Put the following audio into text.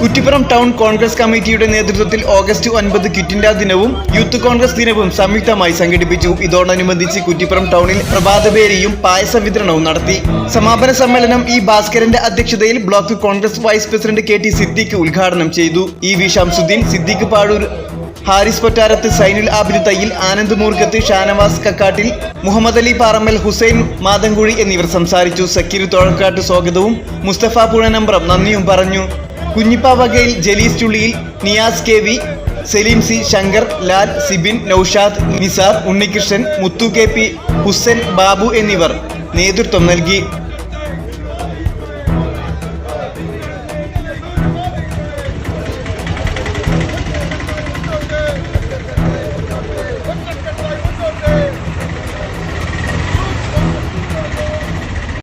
Kuttippuram town Congress കമ്മിറ്റിയുടെ നേതൃത്വത്തിൽ August ഒൻപത് ക്വിറ്റ് ഇന്ത്യ ദിനവും യൂത്ത് കോൺഗ്രസ് ദിനവും സംയുക്തമായി സംഘടിപ്പിച്ചു. ഇതോടനുബന്ധിച്ച് കുറ്റിപ്പുറം ടൗണിൽ പ്രഭാതപേരിയും പായസ വിതരണവും നടത്തി. സമാപന സമ്മേളനം ഇ ഭാസ്കരന്റെ അധ്യക്ഷതയിൽ block Congress vice president K T Siddique ഉദ്ഘാടനം ചെയ്തു. ഇ വി ഷംസുദ്ദീൻ സിദ്ദിഖ് പാഴൂർ ഹാരിസ് പൊറ്റാരത്ത് സൈനുൽ ആബിദ് തയ്യിൽ ആനന്ദ് മൂർഖത്ത് ഷാനവാസ് കക്കാട്ടിൽ മുഹമ്മദ് അലി പാറമ്മൽ ഹുസൈൻ മാതങ്കുഴി എന്നിവർ സംസാരിച്ചു. സക്കീർ തോഴക്കാട്ട് സ്വാഗതവും മുസ്തഫ പുഴനമ്പ്രം നന്ദിയും പറഞ്ഞു. Kunhippa Vakayil Jalees Chulliyil Niyas K V Saleem C Shankar Lal Sibin Noushad Nisar Unnikrishnan Muthu K P Hussain Babu എന്നിവർ നേതൃത്വം നൽകി.